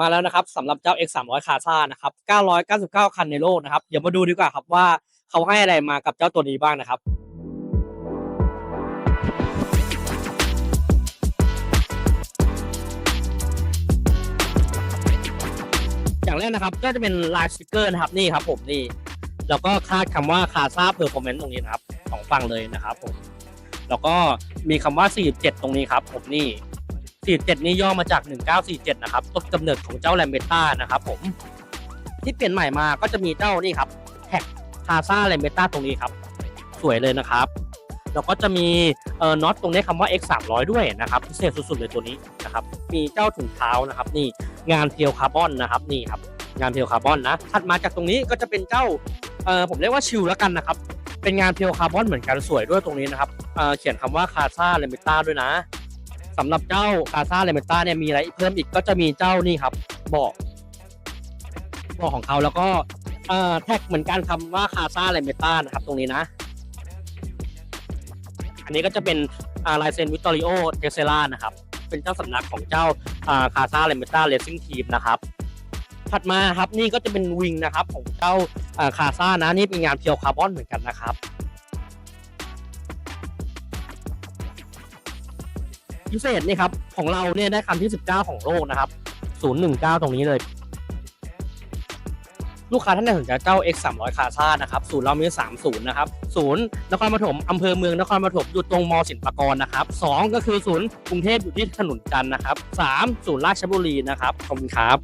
มาแล้วนะครับสำหรับเจ้า X 3 0 0คาซ่านะครับ 999 คันในโลกนะครับ เดี๋ยวมาดูดีกว่าครับว่าเขาให้อะไรมากับเจ้าตัวนี้บ้างนะครับอย่างแรกนะครับก็จะเป็นลายสติกเกอร์นะครับนี่ครับผมนี่แล้วก็คาดคำว่าคาซ่าเพอร์ฟอร์แมนซ์ตรงนี้นะครับสองฝั่งเลยนะครับผมแล้วก็มีคำว่า 47 ตรงนี้ครับผมนี่ 47 นี่ย่อมาจาก 1947 นะครับต้นกำเนิดของเจ้าแลมเบต้านะครับผมที่เปลี่ยนใหม่มาก็จะมีเจ้านี่ครับแท็กคาซ่าแลมเบต้าตรงนี้ครับ สวยเลยนะครับแล้วก็จะมีเอ่อน็อตตรงนี้คำว่า X 3 0 0ด้วยนะครับพิเศษสุดๆเลยตัวนี้นะครับ มีเจ้าถุงเท้านะครับ นี่งานเพียวคาร์บอนนะครับนี่ครับงานเพียวคาร์บอนนะถัดมาจากตรงนี้ก็จะเป็นเจ้าเอ่อผมเรียกว่าชิลแล้วกันนะครับ เป็นงานเพียวคาร์บอนเหมือนกันสวยด้วยตรงนี้นะครับเอ่อเขียนคำว่าคาซ่าเลมิต้าด้วยนะ สำหรับเจ้าคาซาเลมิต้าเนี่ยมีอะไรเพิ่มอีกก็จะมีเจ้านี่ครับเบอกเบอกของเขาแล้วก็แท็กเหมือนกันคำว่าคาซาเลมิต้านะครับ ตรงนี้นะ อันนี้ก็จะเป็นลายเซ็นวิตตอริโอเทเซล่านะครับ เป็นเจ้าสำนักของเจ้าคาซาเลมิต้าเลสซิ่งทีมนะครับถัดมาครับนี่ก็จะเป็นวิงนะครับของเจ้าคาซานะนี่เป็นงานเพียวคาร์บอนเหมือนกันนะครับ พิเศษนี่ครับของเราเนี่ยได้คันที่ 19 ของโลกนะครับ 019 ตรงนี้เลย ลูกค้าท่านใดสนใจเจ้า X 3 0 0คาซ่านะครับศูนย์เรามี30นะครับศูนย์นครปฐมอำเภอเมืองนครปฐมอยู่ตรงมสินปากรนะครับ2ก็คือศูนย์กรุงเทพอยู่ที่ถนนจันทร์นะครับ3ศูนย์ราชบุรีนะครับขอบคุณครับ